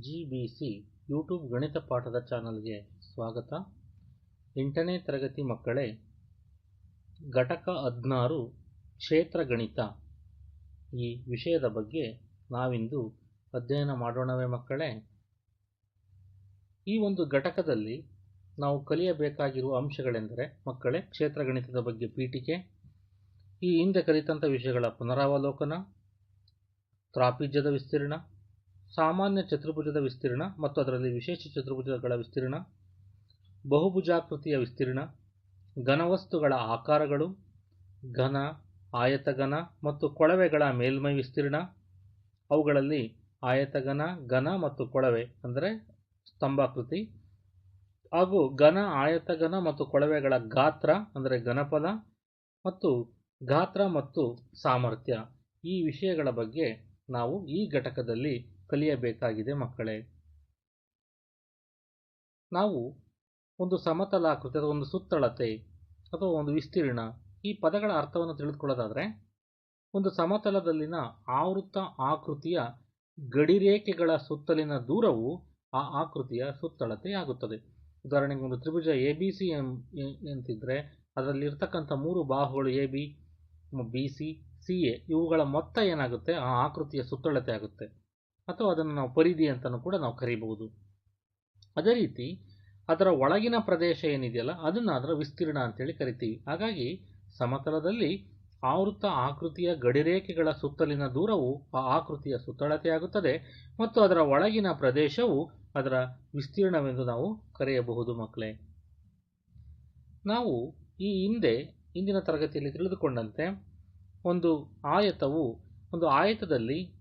G B C YouTube ಗಣಿತ ಪಾಠದ ಚಾನಲ್ಗೆ ಸ್ವಾಗತ. ಎಂಟನೇ ತರಗತಿ ಮಕ್ಕಳೇ, ಘಟಕ ಹದಿನಾರು, ಕ್ಷೇತ್ರ ಗಣಿತ. ಈ ವಿಷಯದ ಬಗ್ಗೆ ನಾವಿಂದು ಅಧ್ಯಯನ ಮಾಡೋಣವೇ ಮಕ್ಕಳೇ. ಈ ಒಂದು ಘಟಕದಲ್ಲಿ ನಾವು ಕಲಿಯಬೇಕಾಗಿರುವ ಅಂಶಗಳೆಂದರೆ ಮಕ್ಕಳೇ, ಕ್ಷೇತ್ರ ಗಣಿತದ ಬಗ್ಗೆ ಪೀಠಿಕೆ, ಈ ಹಿಂದೆ ಕಲಿತಂಥ ವಿಷಯಗಳ ಪುನರಾವಲೋಕನ, ತ್ರಾಪಿಜ್ಯದ ವಿಸ್ತೀರ್ಣ ಸಾಮಾನ್ಯ ಚತುರ್ಭುಜದ ವಿಸ್ತೀರ್ಣ ಮತ್ತು ಅದರಲ್ಲಿ ವಿಶೇಷ ಚತುರ್ಭುಜಗಳ ವಿಸ್ತೀರ್ಣ, ಬಹುಭುಜಾಕೃತಿಯ ವಿಸ್ತೀರ್ಣ, ಘನವಸ್ತುಗಳ ಆಕಾರಗಳು, ಘನ, ಆಯತಘನ ಮತ್ತು ಕೊಳವೆಗಳ ಮೇಲ್ಮೈ ವಿಸ್ತೀರ್ಣ. ಅವುಗಳಲ್ಲಿ ಆಯತಘನ, ಘನ ಮತ್ತು ಕೊಳವೆ ಅಂದರೆ ಸ್ತಂಭಾಕೃತಿ. ಹಾಗೂ ಘನ, ಆಯತಘನ ಮತ್ತು ಕೊಳವೆಗಳ ಗಾತ್ರ ಅಂದರೆ ಘನಪದ ಮತ್ತು ಗಾತ್ರ ಮತ್ತು ಸಾಮರ್ಥ್ಯ. ಈ ವಿಷಯಗಳ ಬಗ್ಗೆ ನಾವು ಈ ಘಟಕದಲ್ಲಿ ಕಲಿಯಬೇಕಾಗಿದೆ ಮಕ್ಕಳೇ. ನಾವು ಒಂದು ಸಮತಲಾಕೃತಿ ಅಥವಾ ಒಂದು ಸುತ್ತಳತೆ ಅಥವಾ ಒಂದು ವಿಸ್ತೀರ್ಣ ಈ ಪದಗಳ ಅರ್ಥವನ್ನು ತಿಳಿದುಕೊಳ್ಳೋದಾದರೆ, ಒಂದು ಸಮತಲದಲ್ಲಿನ ಆವೃತ್ತ ಆಕೃತಿಯ ಗಡಿರೇಖೆಗಳ ಸುತ್ತಲಿನ ದೂರವು ಆ ಆಕೃತಿಯ ಸುತ್ತಳತೆಯಾಗುತ್ತದೆ ಉದಾಹರಣೆಗೆ ಒಂದು ತ್ರಿಭುಜ ಎ ಬಿ ಸಿ ಅದರಲ್ಲಿ ಅದರಲ್ಲಿರ್ತಕ್ಕಂಥ ಮೂರು ಬಾಹುಗಳು A B B C C A ಇವುಗಳ ಮೊತ್ತ ಏನಾಗುತ್ತೆ? ಆ ಆಕೃತಿಯ ಸುತ್ತಳತೆ ಆಗುತ್ತೆ. ಅಥವಾ ಅದನ್ನು ನಾವು ಪರಿಧಿ ಅಂತಲೂ ಕೂಡ ನಾವು ಕರೀಬಹುದು. ಅದೇ ರೀತಿ, ಅದರ ಒಳಗಿನ ಪ್ರದೇಶ ಏನಿದೆಯಲ್ಲ, ಅದನ್ನು ಅದರ ವಿಸ್ತೀರ್ಣ ಅಂತೇಳಿ ಕರಿತೀವಿ. ಹಾಗಾಗಿ, ಸಮತಲದಲ್ಲಿ ಆವೃತ್ತ ಆಕೃತಿಯ ಗಡಿರೇಖೆಗಳ ಸುತ್ತಲಿನ ದೂರವು ಆ ಆಕೃತಿಯ ಸುತ್ತಳತೆಯಾಗುತ್ತದೆ ಮತ್ತು ಅದರ ಒಳಗಿನ ಪ್ರದೇಶವು ಅದರ ವಿಸ್ತೀರ್ಣವೆಂದು ನಾವು ಕರೆಯಬಹುದು ಮಕ್ಕಳೇ. ನಾವು ಈ ಹಿಂದೆ ಇಂದಿನ ತರಗತಿಯಲ್ಲಿ ತಿಳಿದುಕೊಂಡಂತೆ, ಒಂದು ಆಯತವು, ಒಂದು ಆಯತದಲ್ಲಿ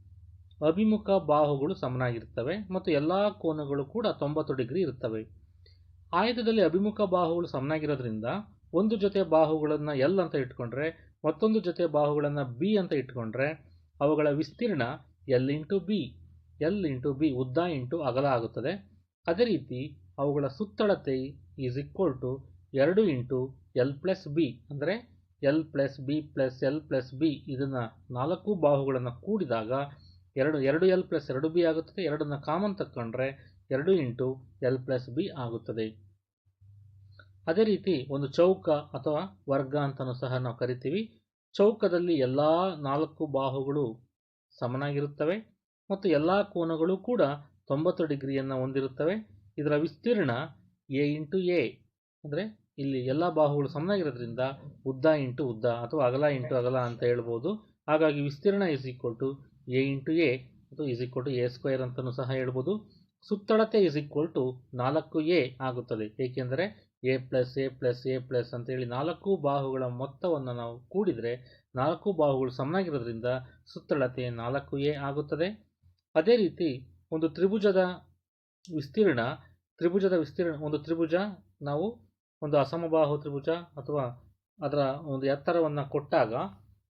ಅಭಿಮುಖ ಬಾಹುಗಳು ಸಮನಾಗಿರ್ತವೆ ಮತ್ತು ಎಲ್ಲ ಕೋನಗಳು ಕೂಡ ತೊಂಬತ್ತು ಡಿಗ್ರಿ ಇರ್ತವೆ ಆಯತದಲ್ಲಿ ಅಭಿಮುಖ ಬಾಹುಗಳು ಸಮನಾಗಿರೋದ್ರಿಂದ ಒಂದು ಜೊತೆ ಬಾಹುಗಳನ್ನು ಎಲ್ ಅಂತ ಇಟ್ಕೊಂಡ್ರೆ, ಮತ್ತೊಂದು ಜೊತೆ ಬಾಹುಗಳನ್ನು ಬಿ ಅಂತ ಇಟ್ಕೊಂಡ್ರೆ, ಅವುಗಳ ವಿಸ್ತೀರ್ಣ L into B. L into B ಉದ್ದ ಇಂಟು ಅಗಲ ಆಗುತ್ತದೆ. ಅದೇ ರೀತಿ ಅವುಗಳ ಸುತ್ತಳತೆ ಈಸ್ ಈಕ್ವಲ್ ಟು ಎರಡು ಇಂಟು ಎಲ್ ಪ್ಲಸ್ ಬಿ. ಅಂದರೆ L plus B plus L plus B ಇದನ್ನು ನಾಲ್ಕು ಬಾಹುಗಳನ್ನು ಕೂಡಿದಾಗ ಎರಡು ಎರಡು ಎಲ್ ಪ್ಲಸ್ ಎರಡು ಬಿ ಆಗುತ್ತದೆ. ಎರಡನ್ನು ಕಾಮನ್ ತಕ್ಕೊಂಡ್ರೆ ಎರಡು ಇಂಟು ಎಲ್ ಪ್ಲಸ್ ಬಿ ಆಗುತ್ತದೆ. ಅದೇ ರೀತಿ ಒಂದು ಚೌಕ ಅಥವಾ ವರ್ಗ ಅಂತಲೂ ಸಹ ನಾವು ಕರಿತೀವಿ. ಚೌಕದಲ್ಲಿ ಎಲ್ಲ ನಾಲ್ಕು ಬಾಹುಗಳು ಸಮನಾಗಿರುತ್ತವೆ ಮತ್ತು ಎಲ್ಲ ಕೋನಗಳು ಕೂಡ ತೊಂಬತ್ತು ಡಿಗ್ರಿಯನ್ನು ಹೊಂದಿರುತ್ತವೆ. ಇದರ ವಿಸ್ತೀರ್ಣ ಎ ಇಂಟು ಎ ಅಂದರೆ ಇಲ್ಲಿ ಎಲ್ಲ ಬಾಹುಗಳು ಸಮನಾಗಿರೋದ್ರಿಂದ ಉದ್ದ ಇಂಟು ಉದ್ದ ಅಥವಾ ಅಗಲ ಇಂಟು ಅಗಲ ಅಂತ ಹೇಳ್ಬೋದು. ಹಾಗಾಗಿ ವಿಸ್ತೀರ್ಣ is equal to A into A ಅಥವಾ is equal to A square ಅಂತಲೂ ಸಹ ಹೇಳ್ಬೋದು. ಸುತ್ತಳತೆ ಇಸ್ ಈಕ್ವಲ್ ಟು ನಾಲ್ಕು ಎ ಆಗುತ್ತದೆ. ಏಕೆಂದರೆ A plus A plus A plus ಅಂತೇಳಿ ನಾಲ್ಕು ಬಾಹುಗಳ ಮೊತ್ತವನ್ನು ನಾವು ಕೂಡಿದರೆ ನಾಲ್ಕು ಬಾಹುಗಳು ಸಮನಾಗಿರೋದ್ರಿಂದ ಸುತ್ತಳತೆ ನಾಲ್ಕು ಎ ಆಗುತ್ತದೆ. ಅದೇ ರೀತಿ ಒಂದು ತ್ರಿಭುಜದ ವಿಸ್ತೀರ್ಣ ತ್ರಿಭುಜದ ವಿಸ್ತೀರ್ಣ, ಒಂದು ತ್ರಿಭುಜ ನಾವು ಒಂದು ಅಸಮಬಾಹು ತ್ರಿಭುಜ ಅಥವಾ ಅದರ ಒಂದು ಎತ್ತರವನ್ನು ಕೊಟ್ಟಾಗ,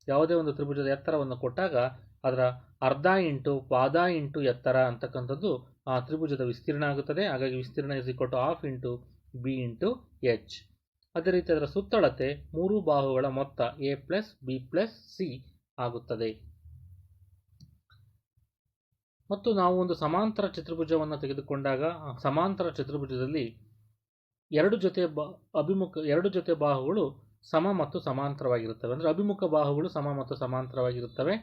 ಯಾವುದೇ ಒಂದು ತ್ರಿಭುಜದ ಎತ್ತರವನ್ನು ಕೊಟ್ಟಾಗ ಅದರ ಅರ್ಧ ಇಂಟು ಪಾದ ಇಂಟು ಎತ್ತರ ಅಂತಕ್ಕಂಥದ್ದು ಆ ತ್ರಿಭುಜದ ವಿಸ್ತೀರ್ಣ ಆಗುತ್ತದೆ. ಹಾಗಾಗಿ ವಿಸ್ತೀರ್ಣ is equal to half into B into H ಅದೇ ರೀತಿ ಅದರ ಸುತ್ತಳತೆ ಮೂರು ಬಾಹುಗಳ ಮೊತ್ತ A plus B plus C ಆಗುತ್ತದೆ. ಮತ್ತು ನಾವು ಒಂದು ಸಮಾಂತರ ಚತುರ್ಭುಜವನ್ನು ತೆಗೆದುಕೊಂಡಾಗ ಸಮಾಂತರ ಚತುರ್ಭುಜದಲ್ಲಿ ಎರಡು ಜೊತೆ ಬಾ, ಅಭಿಮುಖ, ಎರಡು ಜೊತೆ ಬಾಹುಗಳು ಸಮ ಮತ್ತು ಸಮಾಂತರವಾಗಿರುತ್ತವೆ. ಅಂದರೆ ಅಭಿಮುಖ ಬಾಹುಗಳು ಸಮ ಮತ್ತು ಸಮಾಂತರವಾಗಿರುತ್ತವೆ.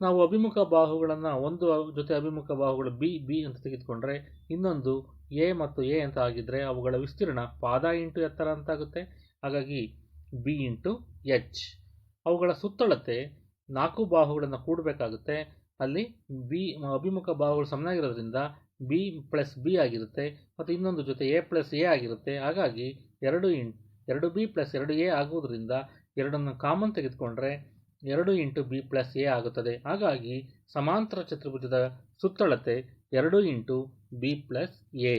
ನಾವು ಅಭಿಮುಖ ಬಾಹುಗಳನ್ನು ಒಂದು ಜೊತೆ ಅಭಿಮುಖ ಬಾಹುಗಳು ಬಿ ಬಿ ಅಂತ ತೆಗೆದುಕೊಂಡ್ರೆ ಇನ್ನೊಂದು ಎ ಮತ್ತು ಎ ಅಂತ ಆಗಿದ್ದರೆ ಅವುಗಳ ವಿಸ್ತೀರ್ಣ ಪಾದ ಇಂಟು ಎತ್ತರ ಅಂತಾಗುತ್ತೆ. ಹಾಗಾಗಿ ಬಿ ಇಂಟು ಎಚ್. ಅವುಗಳ ಸುತ್ತಳತೆ ನಾಲ್ಕು ಬಾಹುಗಳನ್ನು ಕೂಡಬೇಕಾಗುತ್ತೆ. ಅಲ್ಲಿ ಬಿ, ಅಭಿಮುಖ ಬಾಹುಗಳು ಸಮನಾಗಿರೋದ್ರಿಂದ ಬಿ ಪ್ಲಸ್ ಬಿ ಆಗಿರುತ್ತೆ ಮತ್ತು ಇನ್ನೊಂದು ಜೊತೆ ಎ ಪ್ಲಸ್ ಎ ಆಗಿರುತ್ತೆ. ಹಾಗಾಗಿ ಎರಡು ಇನ್ ಎರಡು ಬಿ ಪ್ಲಸ್ ಎರಡು ಎ ಆಗುವುದರಿಂದ ಎರಡನ್ನು ಕಾಮನ್ ತೆಗೆದುಕೊಂಡ್ರೆ ಎರಡು ಇಂಟು ಬಿ ಪ್ಲಸ್ ಎ ಆಗುತ್ತದೆ. ಹಾಗಾಗಿ ಸಮಾಂತರ ಚತುರ್ಭುಜದ ಸುತ್ತಳತೆ ಎರಡು ಇಂಟು ಬಿ ಪ್ಲಸ್ ಎ.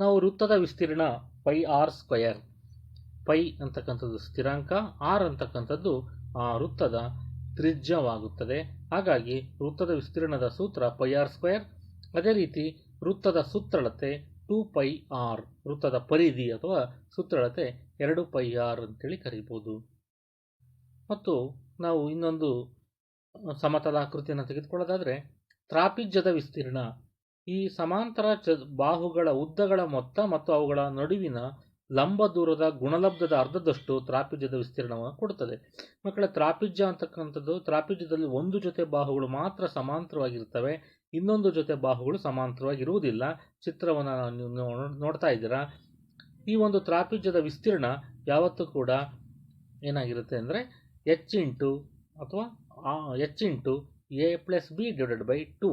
ನಾವು ವೃತ್ತದ ವಿಸ್ತೀರ್ಣ ಪೈ ಆರ್ ಸ್ಕ್ವಯರ್ ಪೈ ಅಂತಕ್ಕಂಥದ್ದು ಸ್ಥಿರಾಂಕ, ಆರ್ ಅಂತಕ್ಕಂಥದ್ದು ಆ ವೃತ್ತದ ತ್ರಿಜ್ಯವಾಗುತ್ತದೆ. ಹಾಗಾಗಿ ವೃತ್ತದ ವಿಸ್ತೀರ್ಣದ ಸೂತ್ರ ಪೈ ಆರ್ ಸ್ಕ್ವಯರ್ ಅದೇ ರೀತಿ ವೃತ್ತದ ಸುತ್ತಳತೆ ಟು ಪೈ ಆರ್, ವೃತ್ತದ ಪರಿಧಿ ಅಥವಾ ಸುತ್ತಳತೆ ಎರಡು ಪೈ ಆರ್ ಅಂತೇಳಿ ಕರೀಬೋದು. ಮತ್ತು ನಾವು ಇನ್ನೊಂದು ಸಮತಲಾಕೃತಿಯನ್ನು ತೆಗೆದುಕೊಳ್ಳೋದಾದರೆ, ತ್ರಾಪಿಜ್ಯದ ವಿಸ್ತೀರ್ಣ. ಈ ಸಮಾಂತರ ಚ, ಬಾಹುಗಳ ಉದ್ದಗಳ ಮೊತ್ತ ಮತ್ತು ಅವುಗಳ ನಡುವಿನ ಲಂಬ ದೂರದ ಗುಣಲಬ್ಧದ ಅರ್ಧದಷ್ಟು ತ್ರಾಪಿಜ್ಯದ ವಿಸ್ತೀರ್ಣವನ್ನು ಕೊಡುತ್ತದೆ. ಮಕ್ಕಳ, ತ್ರಾಪಿಜ್ಯ ಅಂತಕ್ಕಂಥದ್ದು, ತ್ರಾಪಿಜ್ಯದಲ್ಲಿ ಒಂದು ಜೊತೆ ಬಾಹುಗಳು ಮಾತ್ರ ಸಮಾಂತರವಾಗಿರ್ತವೆ ಇನ್ನೊಂದು ಜೊತೆ ಬಾಹುಗಳು ಸಮಾಂತರವಾಗಿರುವುದಿಲ್ಲ. ಚಿತ್ರವನ್ನು ನೀವು ನೋಡ್ತಾ ಇದ್ದೀರಾ? ಈ ಒಂದು ತ್ರಾಪಿಜ್ಯದ ವಿಸ್ತೀರ್ಣ ಯಾವತ್ತೂ ಕೂಡ ಏನಾಗಿರುತ್ತೆ ಅಂದರೆ ಎಚ್ ಇಂಟು ಅಥವಾ H into A plus B divided by two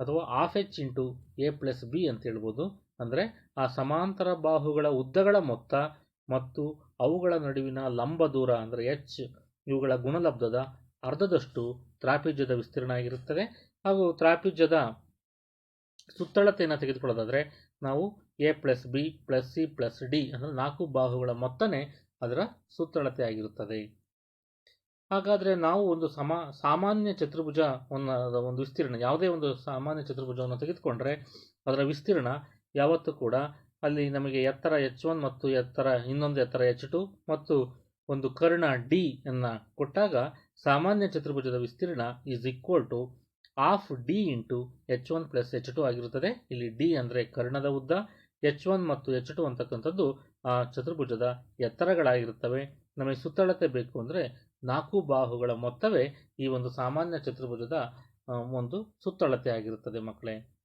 ಅಥವಾ half H into A plus B ಅಂತ ಹೇಳ್ಬೋದು. ಅಂದರೆ ಆ ಸಮಾಂತರ ಬಾಹುಗಳ ಉದ್ದಗಳ ಮೊತ್ತ ಮತ್ತು ಅವುಗಳ ನಡುವಿನ ಲಂಬ ದೂರ ಅಂದರೆ ಎಚ್ ಇವುಗಳ ಗುಣಲಬ್ಧದ ಅರ್ಧದಷ್ಟು ತ್ರಾಪಿಜ್ಯದ ವಿಸ್ತೀರ್ಣ ಆಗಿರುತ್ತದೆ. ಹಾಗೂ ತ್ರಾಪಿಜ್ಯದ ಸುತ್ತಳತೆಯನ್ನು ತೆಗೆದುಕೊಳ್ಳೋದಾದರೆ ನಾವು A plus B plus C plus D ಅಂದರೆ ನಾಲ್ಕು ಬಾಹುಗಳ ಮೊತ್ತನೇ ಅದರ ಸುತ್ತಳತೆ ಆಗಿರುತ್ತದೆ. ಹಾಗಾದರೆ ನಾವು ಒಂದು ಸಮ, ಸಾಮಾನ್ಯ ಚತುರ್ಭುಜ ಒಂದು ವಿಸ್ತೀರ್ಣ, ಯಾವುದೇ ಒಂದು ಸಾಮಾನ್ಯ ಚತುರ್ಭುಜವನ್ನು ತೆಗೆದುಕೊಂಡ್ರೆ ಅದರ ವಿಸ್ತೀರ್ಣ ಯಾವತ್ತೂ ಕೂಡ ಅಲ್ಲಿ ನಮಗೆ ಎತ್ತರ ಎಚ್ ಒನ್ ಮತ್ತು ಎತ್ತರ, ಇನ್ನೊಂದು ಎತ್ತರ ಎಚ್ ಟು ಮತ್ತು ಒಂದು ಕರ್ಣ ಡಿ ಅನ್ನು ಕೊಟ್ಟಾಗ ಸಾಮಾನ್ಯ ಚತುರ್ಭುಜದ ವಿಸ್ತೀರ್ಣ is equal to half D into H one plus H two ಆಗಿರುತ್ತದೆ. ಇಲ್ಲಿ ಡಿ ಅಂದರೆ ಕರ್ಣದ ಉದ್ದ, ಎಚ್ ಒನ್ ಮತ್ತು ಎಚ್ ಟು ಅಂತಕ್ಕಂಥದ್ದು ಆ ಚತುರ್ಭುಜದ ಎತ್ತರಗಳಾಗಿರುತ್ತವೆ. ನಮಗೆ ಸುತ್ತಳತೆ ಬೇಕು ಅಂದರೆ ನಾಲ್ಕು ಬಾಹುಗಳ ಮೊತ್ತವೇ ಈ ಒಂದು ಸಾಮಾನ್ಯ ಚತುರ್ಭುಜದ ಒಂದು ಸುತ್ತಳತೆ ಆಗಿರುತ್ತದೆ ಮಕ್ಕಳೇ.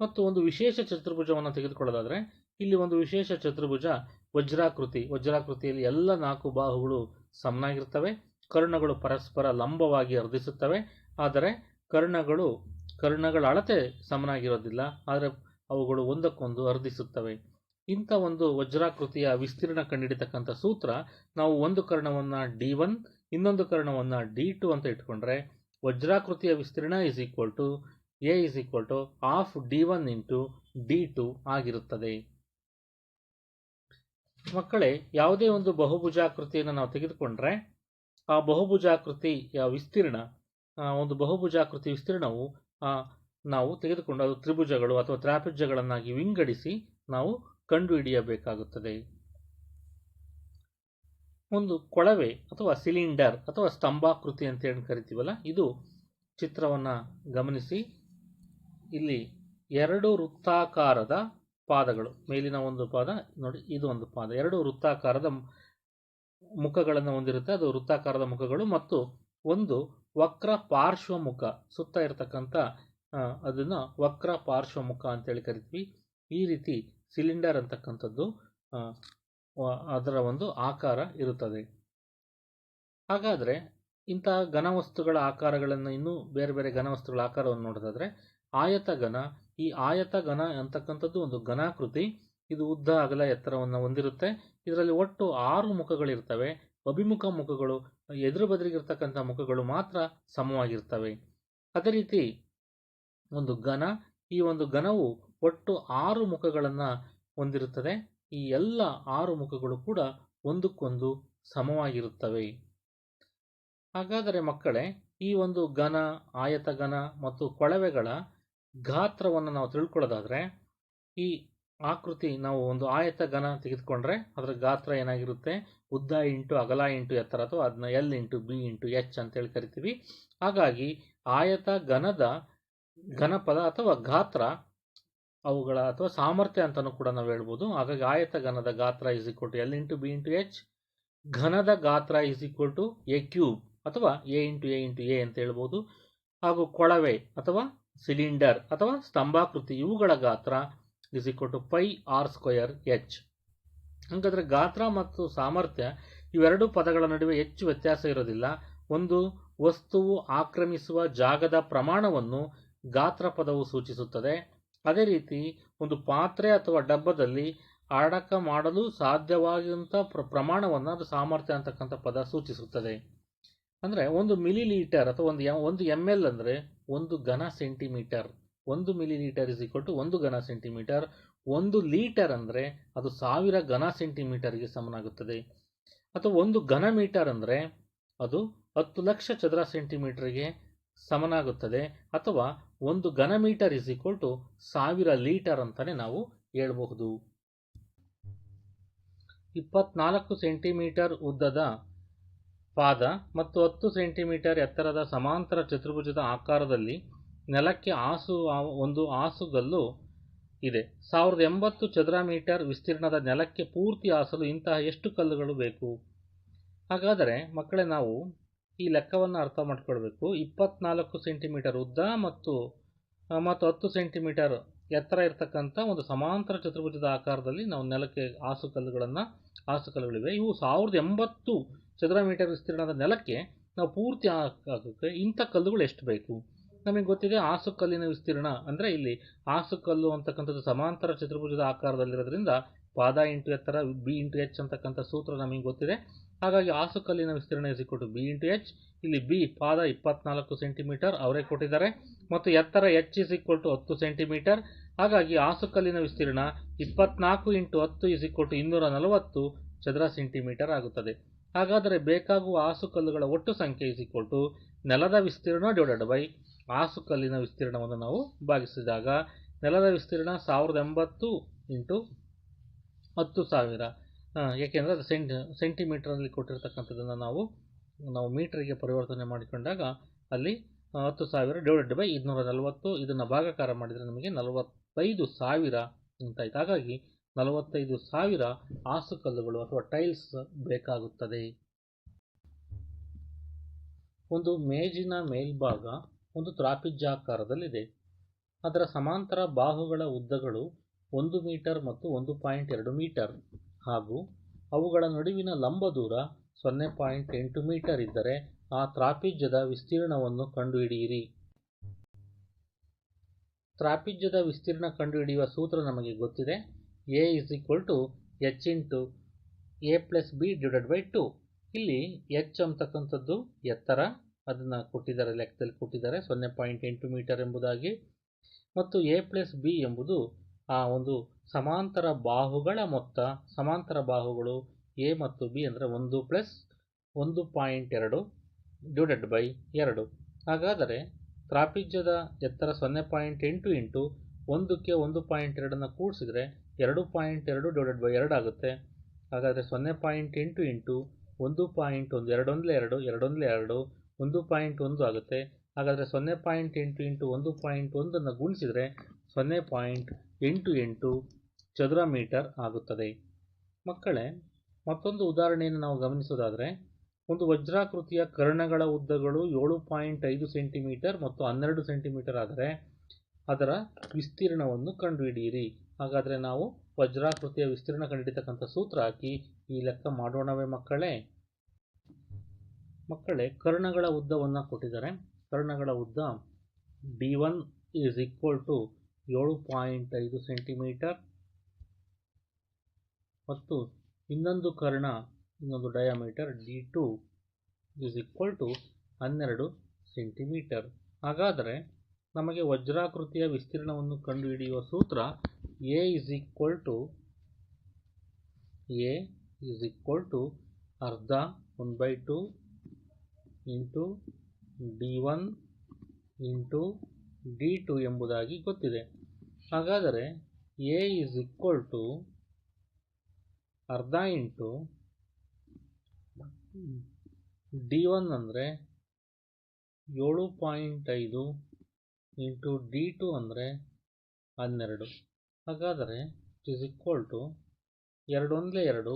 ಮತ್ತು ಒಂದು ವಿಶೇಷ ಚತುರ್ಭುಜವನ್ನು ತೆಗೆದುಕೊಳ್ಳೋದಾದರೆ, ಇಲ್ಲಿ ಒಂದು ವಿಶೇಷ ಚತುರ್ಭುಜ ವಜ್ರಾಕೃತಿ. ವಜ್ರಾಕೃತಿಯಲ್ಲಿ ಎಲ್ಲ ನಾಲ್ಕು ಬಾಹುಗಳು ಸಮನಾಗಿರ್ತವೆ. ಕರ್ಣಗಳು ಪರಸ್ಪರ ಲಂಬವಾಗಿ ಅರ್ಧಿಸುತ್ತವೆ. ಆದರೆ ಕರ್ಣಗಳು, ಕರ್ಣಗಳ ಅಳತೆ ಸಮನಾಗಿರೋದಿಲ್ಲ. ಆದರೆ ಅವುಗಳು ಒಂದಕ್ಕೊಂದು ಅರ್ಧಿಸುತ್ತವೆ. ಇಂಥ ಒಂದು ವಜ್ರಾಕೃತಿಯ ವಿಸ್ತೀರ್ಣ ಕಂಡುಹಿಡಿತಕ್ಕಂಥ ಸೂತ್ರ ನಾವು ಒಂದು ಕರ್ಣವನ್ನು ಡಿ ಒನ್, ಇನ್ನೊಂದು ಕರ್ಣವನ್ನು ಡಿ ಟು ಅಂತ ಇಟ್ಕೊಂಡ್ರೆ ವಜ್ರಾಕೃತಿಯ ವಿಸ್ತೀರ್ಣ is equal to A is equal to half D one into D two ಆಗಿರುತ್ತದೆ. ಮಕ್ಕಳೇ, ಯಾವುದೇ ಒಂದು ಬಹುಭುಜಾಕೃತಿಯನ್ನು ನಾವು ತೆಗೆದುಕೊಂಡ್ರೆ ಆ ಬಹುಭುಜಾಕೃತಿಯ ವಿಸ್ತೀರ್ಣ ಒಂದು ಬಹುಭುಜಾಕೃತಿ ವಿಸ್ತೀರ್ಣವು ನಾವು ತೆಗೆದುಕೊಂಡು ಅದು ತ್ರಿಭುಜಗಳು ಅಥವಾ ತ್ರಾಪಿಜ್ಯಗಳನ್ನಾಗಿ ವಿಂಗಡಿಸಿ ನಾವು ಕಂಡುಹಿಡಿಯಬೇಕಾಗುತ್ತದೆ. ಒಂದು ಕೊಳವೆ ಅಥವಾ ಸಿಲಿಂಡರ್ ಅಥವಾ ಸ್ತಂಭಾಕೃತಿ ಅಂತ ಹೇಳಿ ಕರಿತೀವಲ್ಲ, ಇದು ಚಿತ್ರವನ್ನು ಗಮನಿಸಿ. ಇಲ್ಲಿ ಎರಡು ವೃತ್ತಾಕಾರದ ಪಾದಗಳು, ಮೇಲಿನ ಒಂದು ಪಾದ, ನೋಡಿ ಇದು ಒಂದು ಪಾದ, ಎರಡು ವೃತ್ತಾಕಾರದ ಮುಖಗಳನ್ನು ಹೊಂದಿರುತ್ತೆ. ಅದು ವೃತ್ತಾಕಾರದ ಮುಖಗಳು ಮತ್ತು ಒಂದು ವಕ್ರ ಪಾರ್ಶ್ವಮುಖ, ಸುತ್ತ ಇರತಕ್ಕಂಥ ಅದನ್ನು ವಕ್ರ ಪಾರ್ಶ್ವಮುಖ ಅಂತೇಳಿ ಕರಿತೀವಿ. ಈ ರೀತಿ ಸಿಲಿಂಡರ್ ಅಂತಕ್ಕಂಥದ್ದು ಅದರ ಒಂದು ಆಕಾರ ಇರುತ್ತದೆ. ಹಾಗಾದರೆ ಇಂತಹ ಘನವಸ್ತುಗಳ ಆಕಾರಗಳನ್ನು ಇನ್ನೂ ಬೇರೆ ಬೇರೆ ಘನವಸ್ತುಗಳ ಆಕಾರವನ್ನು ನೋಡೋದಾದರೆ, ಆಯತಘನ, ಈ ಆಯತ ಘನ ಅಂತಕ್ಕಂಥದ್ದು ಒಂದು ಘನಾಕೃತಿ, ಇದು ಉದ್ದ, ಅಗಲ, ಎತ್ತರವನ್ನು ಹೊಂದಿರುತ್ತೆ. ಇದರಲ್ಲಿ ಒಟ್ಟು ಆರು ಮುಖಗಳಿರ್ತವೆ. ಅಭಿಮುಖ ಮುಖಗಳು, ಎದುರು ಬದಲಿಗಿರ್ತಕ್ಕಂಥ ಮುಖಗಳು ಮಾತ್ರ ಸಮವಾಗಿರ್ತವೆ. ಅದೇ ರೀತಿ ಒಂದು ಘನ, ಈ ಒಂದು ಘನವು ಒಟ್ಟು ಆರು ಮುಖಗಳನ್ನು ಹೊಂದಿರುತ್ತದೆ. ಈ ಎಲ್ಲ ಆರು ಮುಖಗಳು ಕೂಡ ಒಂದಕ್ಕೊಂದು ಸಮವಾಗಿರುತ್ತವೆ. ಹಾಗಾದರೆ ಮಕ್ಕಳೇ, ಈ ಒಂದು ಘನ, ಆಯತಘನ ಮತ್ತು ಕೊಳವೆಗಳ ಗಾತ್ರವನ್ನು ನಾವು ತಿಳ್ಕೊಳ್ಳೋದಾದರೆ, ಈ ಆಕೃತಿ ನಾವು ಒಂದು ಆಯತ ಘನ ತೆಗೆದುಕೊಂಡ್ರೆ ಅದರ ಗಾತ್ರ ಏನಾಗಿರುತ್ತೆ? ಉದ್ದ ಇಂಟು ಅಗಲ ಇಂಟು ಎತ್ತರ ಅಥವಾ ಅದನ್ನ L into B into H ಅಂತೇಳಿ ಕರಿತೀವಿ. ಹಾಗಾಗಿ ಆಯತ ಘನದ ಘನಪದ ಅಥವಾ ಗಾತ್ರ ಅವುಗಳ ಅಥವಾ ಸಾಮರ್ಥ್ಯ ಅಂತಲೂ ಕೂಡ ನಾವು ಹೇಳ್ಬೋದು. ಹಾಗಾಗಿ ಆಯತ ಘನದ ಗಾತ್ರ is equal to L into B into H ಘನದ ಗಾತ್ರ is equal to A cube ಅಥವಾ A into A into A ಅಂತ ಹೇಳ್ಬೋದು. ಹಾಗೂ ಕೊಳವೆ ಅಥವಾ ಸಿಲಿಂಡರ್ ಅಥವಾ ಸ್ತಂಭಾಕೃತಿ ಇವುಗಳ ಗಾತ್ರ is equal to pi R square H ಹಾಗಾದರೆ ಗಾತ್ರ ಮತ್ತು ಸಾಮರ್ಥ್ಯ ಇವೆರಡೂ ಪದಗಳ ನಡುವೆ ಹೆಚ್ಚು ವ್ಯತ್ಯಾಸ ಇರೋದಿಲ್ಲ. ಒಂದು, ವಸ್ತುವು ಆಕ್ರಮಿಸುವ ಜಾಗದ ಪ್ರಮಾಣವನ್ನು ಗಾತ್ರ ಪದವು ಸೂಚಿಸುತ್ತದೆ. ಅದೇ ರೀತಿ ಒಂದು ಪಾತ್ರೆ ಅಥವಾ ಡಬ್ಬದಲ್ಲಿ ಅಡಕ ಮಾಡಲು ಸಾಧ್ಯವಾದಂಥ ಪ್ರ, ಪ್ರಮಾಣವನ್ನು ಅದು ಸಾಮರ್ಥ್ಯ ಅಂತಕ್ಕಂಥ ಪದ ಸೂಚಿಸುತ್ತದೆ. ಅಂದರೆ ಒಂದು ಮಿಲಿ ಲೀಟರ್ ಅಥವಾ ಒಂದು ಎಂ ಒಂದು ಎಂ ಎಲ್ ಅಂದರೆ ಒಂದು ಘನ ಸೆಂಟಿಮೀಟರ್. ಒಂದು millilitre is equal to ಒಂದು ಘನ ಸೆಂಟಿಮೀಟರ್. ಒಂದು ಲೀಟರ್ ಅಂದರೆ ಅದು ಸಾವಿರ ಘನ ಸೆಂಟಿಮೀಟರ್ಗೆ ಸಮನಾಗುತ್ತದೆ. ಅಥವಾ ಒಂದು ಘನ ಮೀಟರ್ ಅಂದರೆ ಅದು ಹತ್ತು ಲಕ್ಷ ಚದರ ಸೆಂಟಿಮೀಟರ್ಗೆ ಸಮನಾಗುತ್ತದೆ ಅಥವಾ ಒಂದು ಘನ ಮೀಟರ್ ಇಸ್ ಈಕ್ವಲ್ ಟು ಸಾವಿರ ಲೀಟರ್ ಅಂತಲೇ ನಾವು ಹೇಳಬಹುದು. ಇಪ್ಪತ್ನಾಲ್ಕು ಸೆಂಟಿಮೀಟರ್ ಉದ್ದದ ಪಾದ ಮತ್ತು ಹತ್ತು ಸೆಂಟಿಮೀಟರ್ ಎತ್ತರದ ಸಮಾಂತರ ಚತುರ್ಭುಜದ ಆಕಾರದಲ್ಲಿ ನೆಲಕ್ಕೆ ಆಸು, ಒಂದು ಆಸುಗಲ್ಲು ಇದೆ. ಸಾವಿರದ ಎಂಬತ್ತು ಚದರ ಮೀಟರ್ ವಿಸ್ತೀರ್ಣದ ನೆಲಕ್ಕೆ ಪೂರ್ತಿ ಹಾಸಲು ಇಂತಹ ಎಷ್ಟು ಕಲ್ಲುಗಳು ಬೇಕು? ಹಾಗಾದರೆ ಮಕ್ಕಳೇ, ನಾವು ಈ ಲೆಕ್ಕವನ್ನು ಅರ್ಥ ಮಾಡ್ಕೊಳ್ಬೇಕು. ಇಪ್ಪತ್ನಾಲ್ಕು ಸೆಂಟಿಮೀಟರ್ ಉದ್ದ ಮತ್ತು ಮತ್ತು ಹತ್ತು ಸೆಂಟಿಮೀಟರ್ ಎತ್ತರ ಇರತಕ್ಕಂಥ ಒಂದು ಸಮಾಂತರ ಚತುರ್ಭುಜದ ಆಕಾರದಲ್ಲಿ ನಾವು ನೆಲಕ್ಕೆ ಆಸುಕಲ್ಲುಗಳನ್ನು ಆಸುಕಲ್ಲುಗಳಿವೆ ಇವು ಸಾವಿರದ ಎಂಬತ್ತು ಚದರ ಮೀಟರ್ ವಿಸ್ತೀರ್ಣದ ನೆಲಕ್ಕೆ ನಾವು ಪೂರ್ತಿ ಹಾಕೋಕ್ಕೆ ಇಂಥ ಕಲ್ಲುಗಳು ಎಷ್ಟು ಬೇಕು? ನಮಗೆ ಗೊತ್ತಿದೆ ಆಸುಕಲ್ಲಿನ ವಿಸ್ತೀರ್ಣ ಅಂದರೆ ಇಲ್ಲಿ ಆಸುಕಲ್ಲು ಕಲ್ಲು ಅಂತಕ್ಕಂಥದ್ದು ಸಮಾಂತರ ಚತುರ್ಭುಜದ ಆಕಾರದಲ್ಲಿರೋದ್ರಿಂದ ಪಾದ ಇಂಟು ಎತ್ತರ, ಬಿ ಇಂಟು ಎಚ್ ಅಂತಕ್ಕಂಥ ಸೂತ್ರ ನಮಗೆ ಗೊತ್ತಿದೆ. ಹಾಗಾಗಿ ಹಾಸು ಕಲ್ಲಿನ ವಿಸ್ತೀರ್ಣ ಇಸ್ ಬಿ ಇಂಟು ಎಚ್ ಇಲ್ಲಿ ಬಿ ಪಾದ ಇಪ್ಪತ್ನಾಲ್ಕು ಸೆಂಟಿಮೀಟರ್ ಅವರೇ ಕೊಟ್ಟಿದ್ದಾರೆ. ಮತ್ತು ಎತ್ತರ ಎಚ್ ಇಸ್ ಈಕ್ವಲ್ ಟು ಹತ್ತು ಸೆಂಟಿಮೀಟರ್ ಹಾಗಾಗಿ ಆಸುಕಲ್ಲಿನ ವಿಸ್ತೀರ್ಣ ಇಪ್ಪತ್ನಾಲ್ಕು ಇಂಟು ಹತ್ತು ಇಸ್ ಈಕ್ವಲ್ ಟು ಇನ್ನೂರ ನಲವತ್ತು ಚದರ ಸೆಂಟಿಮೀಟರ್ ಆಗುತ್ತದೆ. ಹಾಗಾದರೆ ಬೇಕಾಗುವ ಆಸುಕಲ್ಲುಗಳ ಒಟ್ಟು ಸಂಖ್ಯೆ ಇಸ್ ಟು ನೆಲದ ವಿಸ್ತೀರ್ಣ ಡಿವೈಡೆಡ್ ಬೈ ಆಸುಕಲ್ಲಿನ ವಿಸ್ತೀರ್ಣವನ್ನು ನಾವು ಭಾಗಿಸಿದಾಗ ನೆಲದ ವಿಸ್ತೀರ್ಣ ಸಾವಿರದ ಎಂಬತ್ತು ಇಂಟು ಹತ್ತು ಸಾವಿರ. ಏಕೆಂದರೆ ಅದು ಸೆಂಟ್ ಸೆಂಟಿಮೀಟ್ರಲ್ಲಿ ಕೊಟ್ಟಿರ್ತಕ್ಕಂಥದ್ದನ್ನು ನಾವು ನಾವು ಮೀಟ್ರಿಗೆ ಪರಿವರ್ತನೆ ಮಾಡಿಕೊಂಡಾಗ ಅಲ್ಲಿ ಹತ್ತು ಸಾವಿರ ಡಿವೈಡೆಡ್ ಬೈ ಇನ್ನೂರ ನಲವತ್ತು ಇದನ್ನು ಭಾಗಾಕಾರ ಮಾಡಿದರೆ ನಮಗೆ ನಲವತ್ತೈದು ಸಾವಿರ ಅಂತಾಯ್ತು ಹಾಗಾಗಿ ನಲವತ್ತೈದು ಸಾವಿರ ಆಸುಕಲ್ಲುಗಳು ಅಥವಾ ಟೈಲ್ಸ್ ಬೇಕಾಗುತ್ತದೆ. ಒಂದು ಮೇಜಿನ ಮೇಲ್ಭಾಗ ಒಂದು ತ್ರಾಪಿಜ್ಯಾಕಾರದಲ್ಲಿದೆ. ಅದರ ಸಮಾಂತರ ಬಾಹುಗಳ ಉದ್ದಗಳು ಒಂದು ಮೀಟರ್ ಮತ್ತು ಒಂದು ಪಾಯಿಂಟ್ ಎರಡು ಮೀಟರ್. ಹಾಗೂ ಅವುಗಳ ನಡುವಿನ ಲಂಬ ದೂರ ಸೊನ್ನೆ ಪಾಯಿಂಟ್ ಎಂಟು ಮೀಟರ್ ಇದ್ದರೆ ಆ ತ್ರಾಪಿಜ್ಯದ ವಿಸ್ತೀರ್ಣವನ್ನು ಕಂಡುಹಿಡಿಯಿರಿ. ತ್ರಾಪಿಜ್ಯದ ವಿಸ್ತೀರ್ಣ ಕಂಡುಹಿಡಿಯುವ ಸೂತ್ರ ನಮಗೆ ಗೊತ್ತಿದೆ. A is equal to H into A plus B divided by two ಇಲ್ಲಿ ಎಚ್ ಅಂತಕ್ಕಂಥದ್ದು ಎತ್ತರ. ಅದನ್ನು ಕೊಟ್ಟಿದ್ದಾರೆ, ಲೆಕ್ಕದಲ್ಲಿ ಕೊಟ್ಟಿದ್ದಾರೆ, ಸೊನ್ನೆ ಪಾಯಿಂಟ್ ಎಂಟು ಮೀಟರ್ ಎಂಬುದಾಗಿ. ಮತ್ತು ಎ ಪ್ಲಸ್ ಬಿ ಎಂಬುದು ಆ ಒಂದು ಸಮಾಂತರ ಬಾಹುಗಳ ಮೊತ್ತ, ಸಮಾಂತರ ಬಾಹುಗಳು ಎ ಮತ್ತು ಬಿ ಅಂದರೆ ಒಂದು ಪ್ಲಸ್ ಒಂದು ಪಾಯಿಂಟ್ ಎರಡು ಡಿವೈಡೆಡ್ ಬೈ ಎರಡು. ಹಾಗಾದರೆ ತ್ರಾಪಿಜ್ಯದ ಎತ್ತರ ಸೊನ್ನೆ ಪಾಯಿಂಟ್ ಎಂಟು ಇಂಟು ಒಂದಕ್ಕೆ ಒಂದು ಪಾಯಿಂಟ್ ಎರಡನ್ನು ಕೂಡಿಸಿದರೆ ಎರಡು ಪಾಯಿಂಟ್ ಎರಡು ಡಿವೈಡೆಡ್ ಬೈ ಎರಡು ಆಗುತ್ತೆ. ಹಾಗಾದರೆ ಸೊನ್ನೆ ಪಾಯಿಂಟ್ ಎಂಟು ಇಂಟು ಒಂದು ಪಾಯಿಂಟ್ ಒಂದು, ಎರಡೊಂದಲೇ ಎರಡು ಎರಡೊಂದಲೇ ಎರಡು, ಒಂದು ಪಾಯಿಂಟ್ ಒಂದು ಆಗುತ್ತೆ. ಹಾಗಾದರೆ ಸೊನ್ನೆ ಪಾಯಿಂಟ್ ಎಂಟು ಇಂಟು ಒಂದು ಪಾಯಿಂಟ್ ಒಂದನ್ನು ಗುಣಿಸಿದರೆ ಸೊನ್ನೆ ಪಾಯಿಂಟ್ ಎಂಟು ಎಂಟು ಚದುರ ಮೀಟರ್ ಆಗುತ್ತದೆ. ಮಕ್ಕಳೇ, ಮತ್ತೊಂದು ಉದಾಹರಣೆಯನ್ನು ನಾವು ಗಮನಿಸೋದಾದರೆ, ಒಂದು ವಜ್ರಾಕೃತಿಯ ಕರ್ಣಗಳ ಉದ್ದಗಳು ಏಳು ಪಾಯಿಂಟ್ ಐದು ಸೆಂಟಿಮೀಟರ್ ಮತ್ತು ಹನ್ನೆರಡು ಸೆಂಟಿಮೀಟರ್ ಆದರೆ ಅದರ ವಿಸ್ತೀರ್ಣವನ್ನು ಕಂಡುಹಿಡಿಯಿರಿ. ಹಾಗಾದರೆ ನಾವು ವಜ್ರಾಕೃತಿಯ ವಿಸ್ತೀರ್ಣ ಕಂಡುಹಿಡಿತಕ್ಕಂಥ ಸೂತ್ರ ಹಾಕಿ ಈ ಲೆಕ್ಕ ಮಾಡೋಣವೇ ಮಕ್ಕಳೇ. ಮಕ್ಕಳೇ, ಕರ್ಣಗಳ ಉದ್ದವನ್ನು ಕೊಟ್ಟಿದ್ದಾರೆ. ಕರ್ಣಗಳ ಉದ್ದ D one is equal to ಏಳು ಪಾಯಿಂಟ್ ಐದು ಸೆಂಟಿಮೀಟರ್. ಮತ್ತು ಇನ್ನೊಂದು ಕರ್ಣ, ಇನ್ನೊಂದು diameter D two is equal to ಹನ್ನೆರಡು ಸೆಂಟಿಮೀಟರ್ ಹಾಗಾದರೆ ನಮಗೆ ವಜ್ರಾಕೃತಿಯ ವಿಸ್ತೀರ್ಣವನ್ನು ಕಂಡುಹಿಡಿಯುವ ಸೂತ್ರ A is equal to A is equal to ಅರ್ಧ one by two into D one into D two ಎಂಬುದಾಗಿ ಗೊತ್ತಿದೆ. ಹಾಗಾದರೆ ಎ ಇಸ್ ಈಕ್ವಲ್ ಟು ಅರ್ಧ ಇಂಟು ಡಿ ಒನ್ ಅಂದರೆ ಏಳು ಪಾಯಿಂಟ್ ಐದು ಇಂಟು ಡಿ ಟು ಅಂದರೆ ಹನ್ನೆರಡು. ಹಾಗಾದರೆ ಇಟ್ ಈಸ್ ಈಕ್ವಲ್ ಟು ಎರಡೊಂದಲೇ ಎರಡು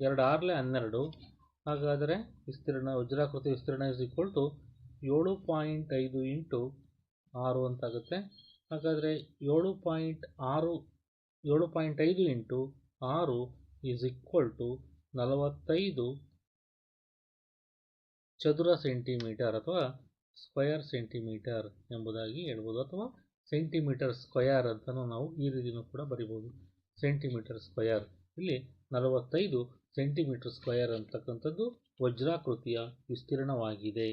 ಎರಡು ಆರಲೇ ಹನ್ನೆರಡು. ಹಾಗಾದರೆ ವಿಸ್ತೀರ್ಣ, ವಜ್ರಾಕೃತಿ ವಿಸ್ತೀರ್ಣ ಇಸ್ ಈಕ್ವಲ್ ಟು ಏಳು ಪಾಯಿಂಟ್ ಐದು ಇಂಟು ಆರು ಅಂತಾಗುತ್ತೆ ಹಾಗಾದರೆ ಏಳು ಪಾಯಿಂಟ್ ಆರು, ಏಳು ಪಾಯಿಂಟ್ ಐದು ಇಂಟು ಆರು ಈಸ್ ಈಕ್ವಲ್ ಟು ನಲವತ್ತೈದು ಚದುರ ಸೆಂಟಿಮೀಟರ್ ಅಥವಾ ಸ್ಕ್ವಯರ್ ಸೆಂಟಿಮೀಟರ್ ಎಂಬುದಾಗಿ ಹೇಳ್ಬೋದು ಅಥವಾ ಸೆಂಟಿಮೀಟರ್ ಸ್ಕ್ವಯರ್ ಅಂತಲೂ ನಾವು ಈ ರೀತಿಯೂ ಕೂಡ ಬರಿಬೋದು. ಸೆಂಟಿಮೀಟರ್ ಸ್ಕ್ವಯರ್ ಇಲ್ಲಿ ನಲವತ್ತೈದು ಸೆಂಟಿಮೀಟರ್ ಸ್ಕ್ವಯರ್ ಅಂತಕ್ಕಂಥದ್ದು ವಜ್ರಾಕೃತಿಯ ವಿಸ್ತೀರ್ಣವಾಗಿದೆ.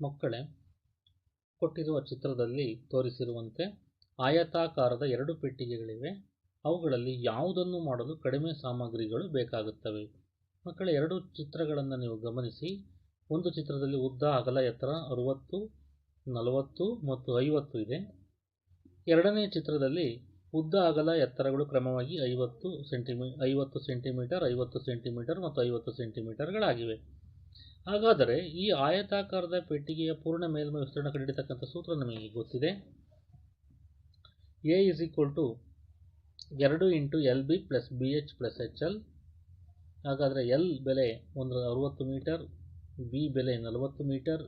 ಮಕ್ಕಳೇ, ಕೊಟ್ಟಿರುವ ಚಿತ್ರದಲ್ಲಿ ತೋರಿಸಿರುವಂತೆ ಆಯತಾಕಾರದ ಎರಡು ಪೆಟ್ಟಿಗೆಗಳಿವೆ. ಅವುಗಳಲ್ಲಿ ಯಾವುದನ್ನು ಮಾಡಲು ಕಡಿಮೆ ಸಾಮಗ್ರಿಗಳು ಬೇಕಾಗುತ್ತವೆ? ಮಕ್ಕಳ, ಎರಡು ಚಿತ್ರಗಳನ್ನು ನೀವು ಗಮನಿಸಿ. ಒಂದು ಚಿತ್ರದಲ್ಲಿ ಉದ್ದ, ಅಗಲ, ಎತ್ತರ, ಅರುವತ್ತು, ನಲವತ್ತು ಮತ್ತು ಐವತ್ತು ಇದೆ. ಎರಡನೇ ಚಿತ್ರದಲ್ಲಿ ಉದ್ದ, ಅಗಲ, ಎತ್ತರಗಳು ಕ್ರಮವಾಗಿ ಐವತ್ತು ಸೆಂಟಿಮೀ, ಐವತ್ತು ಸೆಂಟಿಮೀಟರ್ ಐವತ್ತು ಸೆಂಟಿಮೀಟರ್ ಮತ್ತು ಐವತ್ತು ಸೆಂಟಿಮೀಟರ್ಗಳಾಗಿವೆ. ಹಾಗಾದರೆ ಈ ಆಯತಾಕಾರದ ಪೆಟ್ಟಿಗೆಯ ಪೂರ್ಣ ಮೇಲ್ಮೈ ವಿಸ್ತೀರ್ಣ ಕಂಡಿಡತಕ್ಕಂಥ ಸೂತ್ರ ನಮಗೆ ಗೊತ್ತಿದೆ? ಎ ಇಸ್ ಈಕ್ವಲ್ ಟು ಎರಡು into L B plus B H plus H L ಹಾಗಾದರೆ ಎಲ್ ಬೆಲೆ ಒಂದು ಅರುವತ್ತು ಮೀಟರ್ ಬಿ ಬೆಲೆ ನಲವತ್ತು ಮೀಟರ್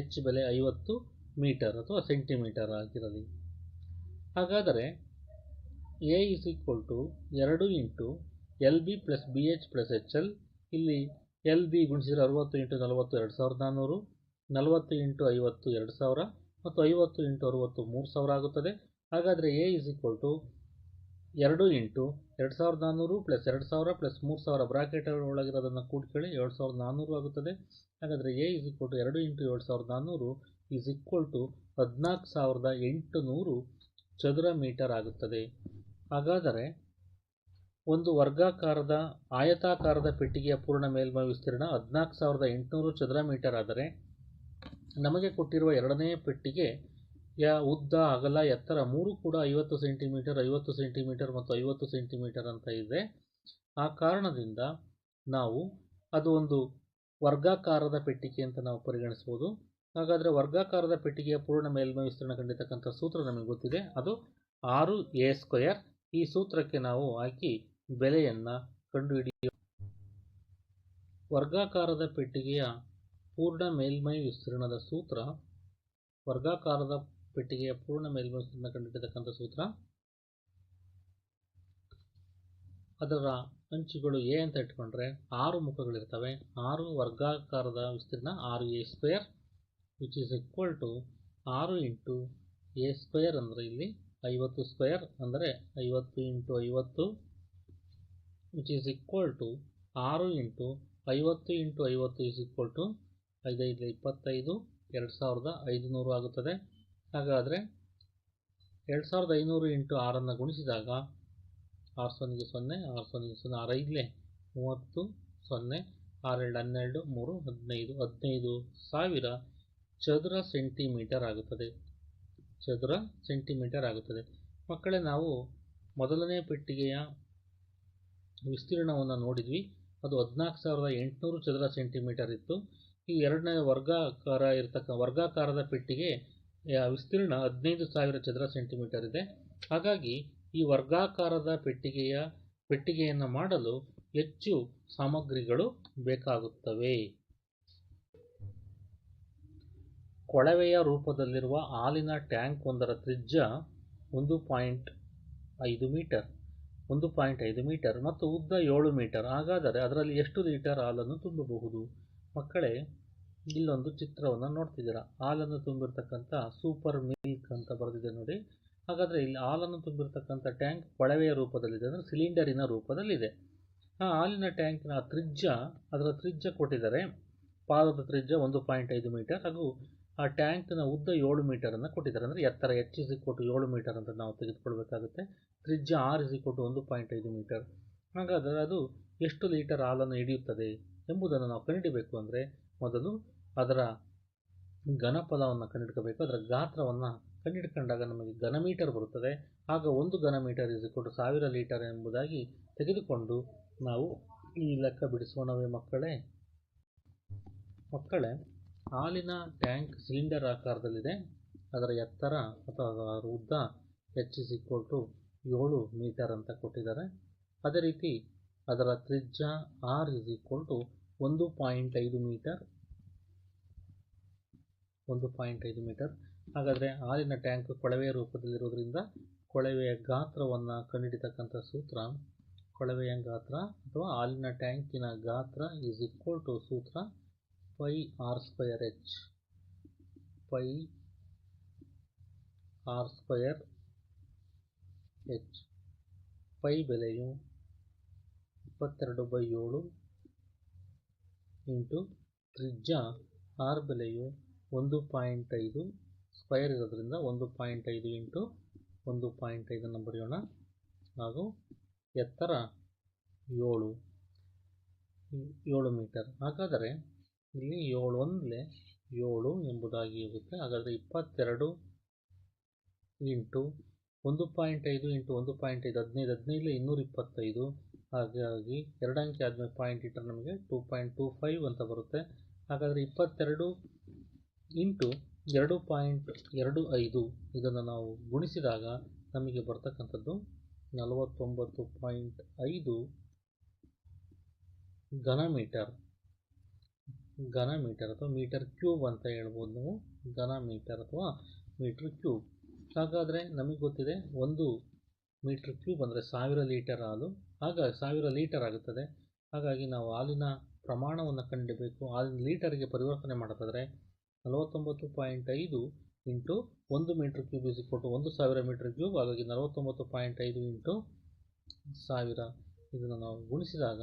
ಎಚ್ ಬೆಲೆ ಐವತ್ತು ಮೀಟರ್ ಅಥವಾ ಸೆಂಟಿಮೀಟರ್ ಆಗಿರಲಿ. ಹಾಗಾದರೆ ಎ ಇಸ್ ಈಕ್ವಲ್ ಟು ಎರಡು into L B plus B H plus H L ಇಲ್ಲಿ ಎಲ್ ಬಿ ಗುಣಿಸಿದ್ರೆ ಅರುವತ್ತು ಇಂಟು ನಲವತ್ತು ಎರಡು ಸಾವಿರದ ನಾನ್ನೂರು ನಲವತ್ತು ಇಂಟು ಐವತ್ತು ಎರಡು ಸಾವಿರ, ಮತ್ತು ಐವತ್ತು ಇಂಟು ಅರುವತ್ತು ಮೂರು ಸಾವಿರ ಆಗುತ್ತದೆ. ಹಾಗಾದರೆ ಎ ಇಸ್ ಈಕ್ವಲ್ ಟು ಎರಡು ಇಂಟು ಎರಡು ಸಾವಿರದ ನಾನ್ನೂರು ಪ್ಲಸ್ ಎರಡು ಸಾವಿರ ಪ್ಲಸ್ ಮೂರು ಸಾವಿರ ಬ್ರಾಕೆಟ್ ಒಳಗಿರೋದನ್ನು ಕೂಡ್ಕೊಳ್ಳಿ. ಏಳು ಸಾವಿರದ ನಾನ್ನೂರು ಆಗುತ್ತದೆ. ಹಾಗಾದರೆ ಎ ಇಸ್ ಈಕ್ವಲ್ ಟು ಎರಡು ಇಂಟು ಏಳು ಸಾವಿರದ ನಾನ್ನೂರು ಈಸ್ ಈಕ್ವಲ್ ಟು ಹದಿನಾಲ್ಕು ಸಾವಿರದ ಎಂಟುನೂರು ಚದುರ ಮೀಟರ್ ಆಗುತ್ತದೆ. ಹಾಗಾದರೆ ಒಂದು ವರ್ಗಾಕಾರದ ಆಯತಾಕಾರದ ಪೆಟ್ಟಿಗೆಯ ಪೂರ್ಣ ಮೇಲ್ಮ ವಿಸ್ತೀರ್ಣ ಹದಿನಾಲ್ಕು ಸಾವಿರದ ಎಂಟುನೂರು ಚದರ ಮೀಟರ್ ಆದರೆ ನಮಗೆ ಕೊಟ್ಟಿರುವ ಎರಡನೇ ಪೆಟ್ಟಿಗೆ ಯ, ಉದ್ದ, ಅಗಲ, ಎತ್ತರ ಮೂರು ಕೂಡ ಐವತ್ತು ಸೆಂಟಿಮೀಟರ್ ಐವತ್ತು ಸೆಂಟಿಮೀಟರ್ ಮತ್ತು ಐವತ್ತು ಸೆಂಟಿಮೀಟರ್ ಅಂತ ಇದೆ. ಆ ಕಾರಣದಿಂದ ನಾವು ಅದು ಒಂದು ವರ್ಗಾಕಾರದ ಪೆಟ್ಟಿಗೆ ಅಂತ ನಾವು ಪರಿಗಣಿಸ್ಬೋದು ಹಾಗಾದರೆ ವರ್ಗಾಕಾರದ ಪೆಟ್ಟಿಗೆಯ ಪೂರ್ಣ ಮೇಲ್ಮೈ ವಿಸ್ತೀರ್ಣ ಕಂಡಿರ್ತಕ್ಕಂಥ ಸೂತ್ರ ನಮಗೆ ಗೊತ್ತಿದೆ. ಅದು ಆರು ಎ ಸ್ಕ್ವಯರ್ ಈ ಸೂತ್ರಕ್ಕೆ ನಾವು ಹಾಕಿ ಬೆಲೆಯನ್ನು ಕಂಡುಹಿಡಿಯ ವರ್ಗಾಕಾರದ ಪೆಟ್ಟಿಗೆಯ ಪೂರ್ಣ ಮೇಲ್ಮೈ ವಿಸ್ತೀರ್ಣದ ಸೂತ್ರ ವರ್ಗಾಕಾರದ ಪೆಟ್ಟಿಗೆಯ ಪೂರ್ಣ ಮೇಲ್ಮೈ ವಿಸ್ತೀರ್ಣ ಕಂಡುಹಿಡಿತಕ್ಕಂಥ ಸೂತ್ರ. ಅದರ ಅಂಚುಗಳು ಎ ಅಂತ ಇಟ್ಕೊಂಡ್ರೆ ಆರು ಮುಖಗಳಿರ್ತವೆ. ಆರು ವರ್ಗಾಕಾರದ ವಿಸ್ತೀರ್ಣ ಆರು A square which is equal to ಆರು ಇಂಟು ಎ ಸ್ಕ್ವೇರ್ ಅಂದರೆ ಇಲ್ಲಿ ಐವತ್ತು ಸ್ಕ್ವೇರ್ ಅಂದರೆ ಐವತ್ತು ಇಂಟು ಐವತ್ತು ವಿಚ್ ಈಸ್ ಈಕ್ವಲ್ ಟು ಆರು ಇಂಟು ಐವತ್ತು ಇಂಟು ಐವತ್ತು ಈಸ್ ಈಕ್ವಲ್ ಟು ಐದೈದು ಇಪ್ಪತ್ತೈದು, ಎರಡು ಸಾವಿರದ ಐದುನೂರು ಆಗುತ್ತದೆ. ಹಾಗಾದರೆ ಎರಡು ಸಾವಿರದ ಐನೂರು ಇಂಟು ಆರನ್ನು ಗುಣಿಸಿದಾಗ ಆರು ಸೊನ್ನೆಗೆ ಸೊನ್ನೆ, ಆರು ಸೊನ್ನೆಗೆ ಸೊನ್ನೆ, ಆರು ಐದಲೇ ಮೂವತ್ತು, ಸೊನ್ನೆ ಆರೆರಡು ಹನ್ನೆರಡು, ಮೂರು, ಹದಿನೈದು ಹದಿನೈದು ಸಾವಿರ ಚದುರ ಸೆಂಟಿಮೀಟರ್ ಆಗುತ್ತದೆ. ಚದುರ ಸೆಂಟಿಮೀಟರ್ ಆಗುತ್ತದೆ. ಮಕ್ಕಳೇ, ನಾವು ಮೊದಲನೇ ಪೆಟ್ಟಿಗೆಯ ವಿಸ್ತೀರ್ಣವನ್ನು ನೋಡಿದ್ವಿ. ಅದು ಹದಿನಾಲ್ಕು ಸಾವಿರದ ಎಂಟುನೂರು ಚದರ ಸೆಂಟಿಮೀಟರ್ ಇತ್ತು. ಈ ಎರಡನೇ ವರ್ಗಾಕಾರ ಇರತಕ್ಕ, ವರ್ಗಾಕಾರದ ಪೆಟ್ಟಿಗೆ ವಿಸ್ತೀರ್ಣ ಹದಿನೈದು ಸಾವಿರ ಚದರ ಸೆಂಟಿಮೀಟರ್ ಇದೆ. ಹಾಗಾಗಿ ಈ ವರ್ಗಾಕಾರದ ಪೆಟ್ಟಿಗೆಯ, ಪೆಟ್ಟಿಗೆಯನ್ನು ಮಾಡಲು ಹೆಚ್ಚು ಸಾಮಗ್ರಿಗಳು ಬೇಕಾಗುತ್ತವೆ. ಕೊಳವೆಯ ರೂಪದಲ್ಲಿರುವ ಹಾಲಿನ ಟ್ಯಾಂಕ್ ಒಂದರ ತ್ರಿಜ್ಯ ಒಂದು ಪಾಯಿಂಟ್ ಐದು ಮೀಟರ್, ಒಂದು ಪಾಯಿಂಟ್ ಐದು ಮೀಟರ್ ಮತ್ತು ಉದ್ದ ಏಳು ಮೀಟರ್. ಹಾಗಾದರೆ ಅದರಲ್ಲಿ ಎಷ್ಟು ಲೀಟರ್ ಹಾಲನ್ನು ತುಂಬಬಹುದು? ಮಕ್ಕಳೇ ಇಲ್ಲೊಂದು ಚಿತ್ರವನ್ನು ನೋಡ್ತಿದ್ದೀರಾ? ಹಾಲನ್ನು ತುಂಬಿರ್ತಕ್ಕಂಥ ಸೂಪರ್ ಮಿಲ್ಕ್ ಅಂತ ಬರೆದಿದೆ ನೋಡಿ. ಹಾಗಾದರೆ ಇಲ್ಲಿ ಹಾಲನ್ನು ತುಂಬಿರ್ತಕ್ಕಂಥ ಟ್ಯಾಂಕ್ ಕೊಳವೆಯ ರೂಪದಲ್ಲಿದೆ ಅಂದರೆ ಸಿಲಿಂಡರಿನ ರೂಪದಲ್ಲಿದೆ. ಆ ಹಾಲಿನ ಟ್ಯಾಂಕಿನ ತ್ರಿಜ್ಯ, ಅದರ ತ್ರಿಜ್ಯ ಕೊಟ್ಟಿದ್ದಾರೆ. ಪಾದದ ತ್ರಿಜ್ಯ ಒಂದು ಪಾಯಿಂಟ್ ಐದು ಮೀಟರ್ ಹಾಗೂ ಆ ಟ್ಯಾಂಕ್ನ ಉದ್ದ ಏಳು ಮೀಟರನ್ನು ಕೊಟ್ಟಿದ್ದಾರೆ. ಅಂದರೆ ಎತ್ತರ ಎಚ್ ಇಸಿ ಕೊಟ್ಟು ಏಳು ಮೀಟರ್ ಅಂತ ನಾವು ತೆಗೆದುಕೊಳ್ಬೇಕಾಗುತ್ತೆ. ತ್ರಿಜ್ಯ ಆರ್ ಇಸಿ ಕೊಟ್ಟು ಒಂದು ಪಾಯಿಂಟ್ ಐದು ಮೀಟರ್. ಹಾಗಾದರೆ ಅದು ಎಷ್ಟು ಲೀಟರ್ ಹಾಲನ್ನು ಹಿಡಿಯುತ್ತದೆ ಎಂಬುದನ್ನು ನಾವು ಕಂಡುಹಿಡಬೇಕು ಅಂದರೆ ಮೊದಲು ಅದರ ಘನಪದವನ್ನು ಕಂಡುಹಿಡ್ಕೋಬೇಕು ಅದರ ಗಾತ್ರವನ್ನು ಕಂಡುಹಿಡ್ಕೊಂಡಾಗ ನಮಗೆ ಘನಮೀಟರ್ ಬರುತ್ತದೆ. ಆಗ ಒಂದು ಘನಮೀಟರ್ ಇಸ್ ಕೊಟ್ಟು ಸಾವಿರ ಲೀಟರ್ ಎಂಬುದಾಗಿ ತೆಗೆದುಕೊಂಡು ನಾವು ಈ ಲೆಕ್ಕ ಬಿಡಿಸೋಣವೇ ಮಕ್ಕಳೇ. ಮಕ್ಕಳೇ, ಹಾಲಿನ ಟ್ಯಾಂಕ್ ಸಿಲಿಂಡರ್ ಆಕಾರದಲ್ಲಿದೆ. ಅದರ ಎತ್ತರ ಅಥವಾ ಅದರ ಉದ್ದ ಎಚ್ ಇಸ್ ಏಳು ಮೀಟರ್ ಅಂತ ಕೊಟ್ಟಿದ್ದಾರೆ. ಅದೇ ರೀತಿ ಅದರ ತ್ರಿಜ್ಯ ಆರ್ ಇಸ್ ಈಕ್ವಲ್ ಟು ಒಂದು ಪಾಯಿಂಟ್ ಐದು ಮೀಟರ್. ಒಂದು ಪಾಯಿಂಟ್ ಐದು ಮೀಟರ್. ಹಾಗಾದರೆ ಹಾಲಿನ ಟ್ಯಾಂಕ್ ಕೊಳವೆಯ ರೂಪದಲ್ಲಿರೋದ್ರಿಂದ ಕೊಳವೆಯ ಗಾತ್ರವನ್ನು ಕಂಡುಹಿಡಿತಕ್ಕಂಥ ಸೂತ್ರ, ಕೊಳವೆಯ ಗಾತ್ರ ಅಥವಾ ಹಾಲಿನ ಟ್ಯಾಂಕಿನ ಗಾತ್ರ ಈಸ್ ಈಕ್ವಲ್ ಟು ಸೂತ್ರ pi R square H pi R square H pi ಬೆಲೆಯು ಇಪ್ಪತ್ತೆರಡು ಬೈ ಏಳು ಇಂಟು ತ್ರಿಜ್ಯ ಆರ್ ಬೆಲೆಯು ಒಂದು ಪಾಯಿಂಟ್ ಐದು ಸ್ಕ್ವೈರ್ ಇರೋದ್ರಿಂದ ಒಂದು ಪಾಯಿಂಟ್ ಐದು ಇಂಟು ಒಂದು ಪಾಯಿಂಟ್ ಐದನ್ನು ಬರೆಯೋಣ ಹಾಗೂ ಎತ್ತರ ಏಳು ಏಳು ಮೀಟರ್. ಹಾಗಾದರೆ ಇಲ್ಲಿ ಏಳು ಒಂದಲೇ ಏಳು ಎಂಬುದಾಗಿ ಇರುತ್ತೆ ಹಾಗಾದರೆ ಇಪ್ಪತ್ತೆರಡು ಇಂಟು ಒಂದು ಪಾಯಿಂಟ್ ಐದು ಇಂಟು ಒಂದು ಪಾಯಿಂಟ್ ಐದು ಹದಿನೈದು. ಹದಿನೈದು ಇನ್ನೂರ ಇಪ್ಪತ್ತೈದು ಹಾಗಾಗಿ ಎರಡು ಅಂಕೆ ಆದಮೇಲೆ ಪಾಯಿಂಟ್ ಇಟ್ಟರೆ ನಮಗೆ ಟೂ ಪಾಯಿಂಟ್ ಟೂ ಫೈವ್ ಅಂತ ಬರುತ್ತೆ. ಹಾಗಾದರೆ ಇಪ್ಪತ್ತೆರಡು ಇಂಟು ಎರಡು ಪಾಯಿಂಟ್ ಎರಡು ಐದು ಇದನ್ನು ನಾವು ಗುಣಿಸಿದಾಗ ನಮಗೆ ಬರ್ತಕ್ಕಂಥದ್ದು ನಲವತ್ತೊಂಬತ್ತು ಪಾಯಿಂಟ್ ಐದು ಘನ ಮೀಟರ್. ಘನ ಮೀಟರ್ ಅಥವಾ ಮೀಟರ್ ಕ್ಯೂಬ್ ಅಂತ ಹೇಳ್ಬೋದು ನಾವು. ಘನ ಮೀಟರ್ ಅಥವಾ ಮೀಟರ್ ಕ್ಯೂಬ್. ಹಾಗಾದರೆ ನಮಗೆ ಗೊತ್ತಿದೆ ಒಂದು ಮೀಟರ್ ಕ್ಯೂಬ್ ಅಂದರೆ ಸಾವಿರ ಲೀಟರ್ ಹಾಲು. ಹಾಗಾಗಿ ಸಾವಿರ ಲೀಟರ್ ಆಗುತ್ತದೆ. ಹಾಗಾಗಿ ನಾವು ಹಾಲಿನ ಪ್ರಮಾಣವನ್ನು ಕಂಡಿಡಬೇಕು ಹಾಲಿನ ಲೀಟರಿಗೆ ಪರಿವರ್ತನೆ ಮಾಡೋದಾದರೆ ನಲವತ್ತೊಂಬತ್ತು ಪಾಯಿಂಟ್ ಐದು ಇಂಟು ಒಂದು ಮೀಟ್ರ್ ಕ್ಯೂಬ್ ಇಸ್ ಕೊಟ್ಟು ಒಂದು ಸಾವಿರ ಮೀಟ್ರ್ ಕ್ಯೂಬ್, ಹಾಗಾಗಿ ನಲವತ್ತೊಂಬತ್ತು ಪಾಯಿಂಟ್ ಐದು ಇಂಟು ಸಾವಿರ. ಇದನ್ನು ನಾವು ಗುಣಿಸಿದಾಗ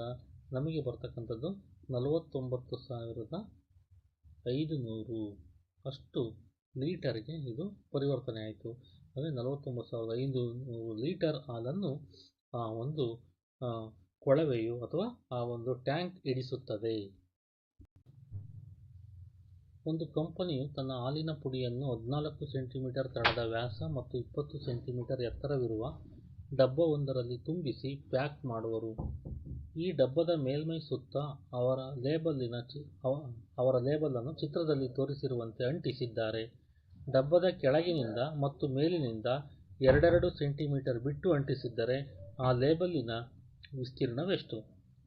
ನಮಗೆ ಬರ್ತಕ್ಕಂಥದ್ದು ನಲವತ್ತೊಂಬತ್ತು ಸಾವಿರದ ಐದು ನೂರು ಅಷ್ಟು ಲೀಟರ್ಗೆ ಇದು ಪರಿವರ್ತನೆ ಆಯಿತು. ಅಂದರೆ ನಲವತ್ತೊಂಬತ್ತು ಸಾವಿರದ ಐದು ನೂರು ಲೀಟರ್ ಹಾಲನ್ನು ಆ ಒಂದು ಕೊಳವೆಯು ಅಥವಾ ಆ ಒಂದು ಟ್ಯಾಂಕ್ ಹಿಡಿಸುತ್ತದೆ. ಒಂದು ಕಂಪನಿಯು ತನ್ನ ಹಾಲಿನ ಪುಡಿಯನ್ನು ಹದಿನಾಲ್ಕು ಸೆಂಟಿಮೀಟರ್ ತಳದ ವ್ಯಾಸ ಮತ್ತು ಇಪ್ಪತ್ತು ಸೆಂಟಿಮೀಟರ್ ಎತ್ತರವಿರುವ ಡಬ್ಬವೊಂದರಲ್ಲಿ ತುಂಬಿಸಿ ಪ್ಯಾಕ್ ಮಾಡುವರು. ಈ ಡಬ್ಬದ ಮೇಲ್ಮೈ ಸುತ್ತ ಅವರ ಲೇಬಲ್ ಲೇಬಲನ್ನು ಚಿತ್ರದಲ್ಲಿ ತೋರಿಸಿರುವಂತೆ ಅಂಟಿಸಿದ್ದಾರೆ. ಡಬ್ಬದ ಕೆಳಗಿನಿಂದ ಮತ್ತು ಮೇಲಿನಿಂದ ಎರಡೆರಡು ಸೆಂಟಿಮೀಟರ್ ಬಿಟ್ಟು ಅಂಟಿಸಿದ್ದರೆ ಆ ಲೇಬಲ್ಲಿನ ವಿಸ್ತೀರ್ಣವೆಷ್ಟು?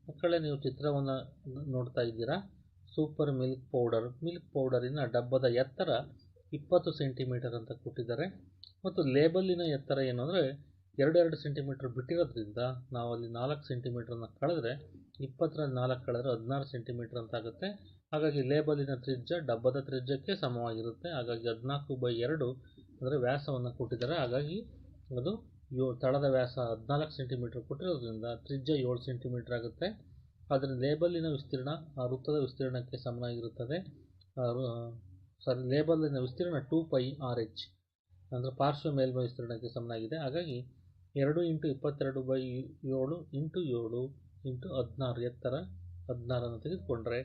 ಮಕ್ಕಳೇ, ನೀವು ಚಿತ್ರವನ್ನು ನೋಡ್ತಾ ಇದ್ದೀರಾ? Super milk powder. ಮಿಲ್ಕ್ ಪೌಡರಿನ ಡಬ್ಬದ ಎತ್ತರ ಇಪ್ಪತ್ತು ಸೆಂಟಿಮೀಟರ್ ಅಂತ ಕೊಟ್ಟಿದ್ದಾರೆ. ಮತ್ತು ಲೇಬಲ್ಲಿನ ಎತ್ತರ ಏನು ಅಂದರೆ ಎರಡೆರಡು ಸೆಂಟಿಮೀಟರ್ ಬಿಟ್ಟಿರೋದ್ರಿಂದ ನಾವು ಅಲ್ಲಿ ನಾಲ್ಕು ಸೆಂಟಿಮೀಟ್ರನ್ನ ಕಳೆದ್ರೆ ಇಪ್ಪತ್ತರಲ್ಲಿ ನಾಲ್ಕು ಕಳೆದ್ರೆ ಹದಿನಾರು ಸೆಂಟಿಮೀಟ್ರ್ ಅಂತ ಆಗುತ್ತೆ. ಹಾಗಾಗಿ ಲೇಬಲಿನ ತ್ರಿಜ್ಯ ಡಬ್ಬದ ತ್ರಿಜ್ಯಕ್ಕೆ ಸಮವಾಗಿರುತ್ತೆ. ಹಾಗಾಗಿ ಹದಿನಾಲ್ಕು ಬೈ ಎರಡು ಅಂದರೆ ವ್ಯಾಸವನ್ನು ಕೊಟ್ಟಿದ್ದಾರೆ. ಹಾಗಾಗಿ ಅದು ಯೋ ತಳದ ವ್ಯಾಸ ಹದಿನಾಲ್ಕು ಸೆಂಟಿಮೀಟ್ರ್ ಕೊಟ್ಟಿರೋದ್ರಿಂದ ತ್ರಿಜ್ಯ ಏಳು ಸೆಂಟಿಮೀಟ್ರ್ ಆಗುತ್ತೆ. ಅದರ ಲೇಬಲ್ಲಿನ ವಿಸ್ತೀರ್ಣ ಆ ವೃತ್ತದ ವಿಸ್ತೀರ್ಣಕ್ಕೆ ಸಮನಾಗಿರುತ್ತದೆ. ಸಾರಿ ಲೇಬಲ್ಲಿನ ವಿಸ್ತೀರ್ಣ ಟೂ ಪೈ ಆರ್ ಎಚ್ ಅಂದರೆ ಪಾರ್ಶ್ವ ಮೇಲ್ಮೈ ವಿಸ್ತೀರ್ಣಕ್ಕೆ ಸಮನಾಗಿದೆ. ಹಾಗಾಗಿ ಎರಡು ಇಂಟು ಇಪ್ಪತ್ತೆರಡು ಬೈ ಏಳು ಇಂಟು ಏಳು ಇಂಟು ಹದಿನಾರು, ಎತ್ತರ ಹದಿನಾರನ್ನು ತೆಗೆದುಕೊಂಡ್ರೆ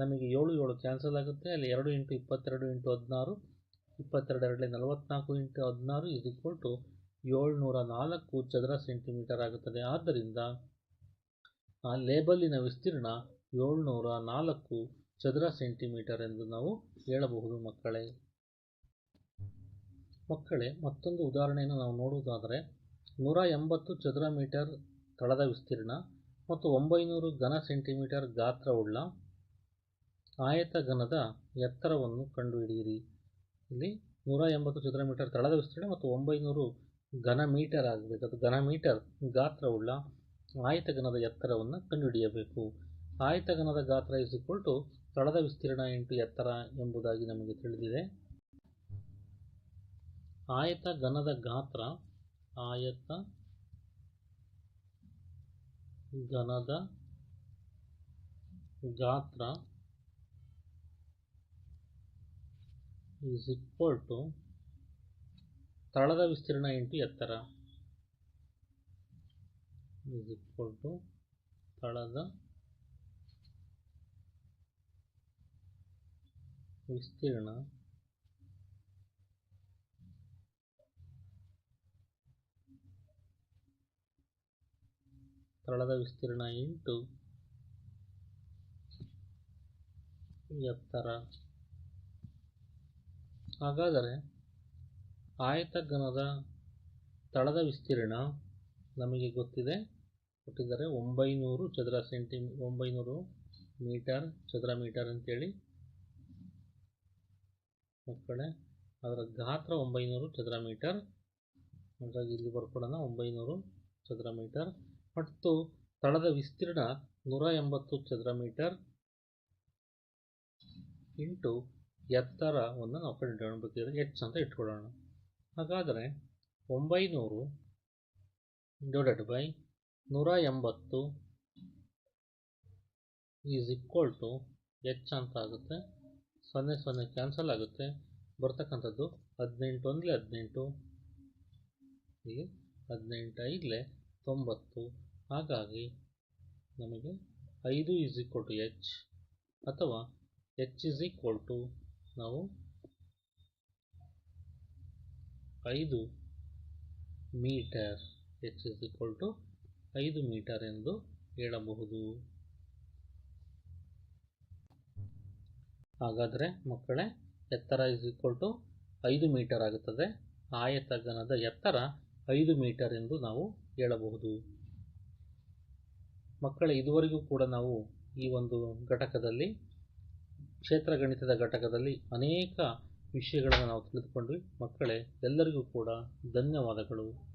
ನಮಗೆ ಏಳು ಏಳು ಕ್ಯಾನ್ಸಲ್ ಆಗುತ್ತೆ. ಅಲ್ಲಿ ಎರಡು ಇಂಟು ಇಪ್ಪತ್ತೆರಡು ಇಂಟು ಹದಿನಾರು, ಇಪ್ಪತ್ತೆರಡು ಎರಡಲೇ ನಲವತ್ನಾಲ್ಕು ಇಂಟು ಹದಿನಾರು ಇಸ್ ಈಕ್ವಲ್ ಟು ಏಳ್ನೂರ ನಾಲ್ಕು ಚದರ ಸೆಂಟಿಮೀಟರ್ ಆಗುತ್ತದೆ. ಆದ್ದರಿಂದ ಆ ಲೇಬಲ್ಲಿನ ವಿಸ್ತೀರ್ಣ ಏಳ್ನೂರ ನಾಲ್ಕು ಚದರ ಸೆಂಟಿಮೀಟರ್ ಎಂದು ನಾವು ಹೇಳಬಹುದು ಮಕ್ಕಳೇ. ಮಕ್ಕಳೇ, ಮತ್ತೊಂದು ಉದಾಹರಣೆಯನ್ನು ನಾವು ನೋಡುವುದಾದರೆ, ನೂರ ಎಂಬತ್ತು ಚದರ ಮೀಟರ್ ತಳದ ವಿಸ್ತೀರ್ಣ ಮತ್ತು ಒಂಬೈನೂರು ಘನ ಸೆಂಟಿಮೀಟರ್ ಗಾತ್ರವುಳ್ಳ ಆಯತ ಘನದ ಎತ್ತರವನ್ನು ಕಂಡುಹಿಡಿಯಿರಿ. ಇಲ್ಲಿ ನೂರ ಎಂಬತ್ತು ಚದರ ಮೀಟರ್ ತಳದ ವಿಸ್ತೀರ್ಣ ಮತ್ತು ಒಂಬೈನೂರು ಘನ ಮೀಟರ್ ಆಗಬೇಕು. ಅದು ಘನ ಮೀಟರ್ ಗಾತ್ರವುಳ್ಳ ಆಯತಘನದ ಎತ್ತರವನ್ನು ಕಂಡುಹಿಡಿಯಬೇಕು. ಆಯತಗನದ ಗಾತ್ರ ಇಸ್ ಈಕ್ವಲ್ ಟು ತಳದ ವಿಸ್ತೀರ್ಣ ಇಂಟು ಎತ್ತರ ಎಂಬುದಾಗಿ ನಮಗೆ ತಿಳಿದಿದೆ. ಆಯತ ಘನದ ಗಾತ್ರ ಆಯತ ಘನದ ಗಾತ್ರ ಈಸ್ ತಳದ ವಿಸ್ತೀರ್ಣ ಇಂಟು ಎತ್ತರ. Is equal to ತಳದ ವಿಸ್ತೀರ್ಣ ತಳದ ವಿಸ್ತೀರ್ಣ ಇಂಟು ಎತ್ತರ. ಹಾಗಾದರೆ ಆಯತಘನದ ತಳದ ವಿಸ್ತೀರ್ಣ ನಮಗೆ ಗೊತ್ತಿದೆ. ಕೊಟ್ಟಿದ್ದಾರೆ. ಒಂಬೈನೂರು ಚದರ ಸೆಂಟಿ, ಒಂಬೈನೂರು ಮೀಟರ್, ಚದರ ಮೀಟರ್ ಅಂತೇಳಿ. ಮಕ್ಕಳೇ, ಅದರ ಗಾತ್ರ ಒಂಬೈನೂರು ಚದರ ಮೀಟರ್. ಹಾಗಾಗಿ ಇಲ್ಲಿ ಬರ್ಕೊಡೋಣ ಒಂಬೈನೂರು ಚದರ ಮೀಟರ್. ಮತ್ತು ತಳದ ವಿಸ್ತೀರ್ಣ ನೂರ ಎಂಬತ್ತು ಚದರ ಮೀಟರ್. ಇಂಟು ಎತ್ತರವನ್ನು ನಾವು ಕಂಡುಹಿಡಿಯಬೇಕಿದ್ರೆ ಎಚ್ ಅಂತ ಇಟ್ಕೊಳ್ಳೋಣ. ಹಾಗಾದರೆ, ಒಂಬೈನೂರು ಡಿವೈಡೆಡ್ ಬೈ ನೂರ ಎಂಬತ್ತು ಈಸ್ ಈಕ್ವಲ್ ಟು ಎಚ್ ಅಂತ ಆಗುತ್ತೆ. ಸೊನ್ನೆ ಸೊನ್ನೆ ಕ್ಯಾನ್ಸಲ್ ಆಗುತ್ತೆ. ಬರ್ತಕ್ಕಂಥದ್ದು ಹದಿನೆಂಟು ಒಂದಲೇ ಹದಿನೆಂಟು. ಇಲ್ಲಿ ಹದಿನೆಂಟು ಐದಲೇ ತೊಂಬತ್ತು. ಹಾಗಾಗಿ ನಮಗೆ ಐದು ಈಸ್ ಈಕ್ವಲ್ ಟು ಎಚ್ ಅಥವಾ ಎಚ್ ಈಸ್ ಈಕ್ವಲ್ ಟು ನಾವು ಐದು metre H is equal to ಐದು ಮೀಟರ್ ಎಂದು ಹೇಳಬಹುದು. ಹಾಗಾದರೆ ಮಕ್ಕಳೇ, ಎತ್ತರ ಇಸ್ ಈಕ್ವಲ್ ಟು ಐದು ಮೀಟರ್ ಆಗುತ್ತದೆ. ಆಯತಘನದ ಎತ್ತರ ಐದು ಮೀಟರ್ ಎಂದು ನಾವು ಹೇಳಬಹುದು. ಮಕ್ಕಳೇ, ಇದುವರೆಗೂ ಕೂಡ ನಾವು ಈ ಒಂದು ಘಟಕದಲ್ಲಿ, ಕ್ಷೇತ್ರ ಗಣಿತದ ಘಟಕದಲ್ಲಿ ಅನೇಕ ವಿಷಯಗಳನ್ನು ನಾವು ತಿಳಿದುಕೊಂಡ್ವಿ. ಮಕ್ಕಳೇ, ಎಲ್ಲರಿಗೂ ಕೂಡ ಧನ್ಯವಾದಗಳು.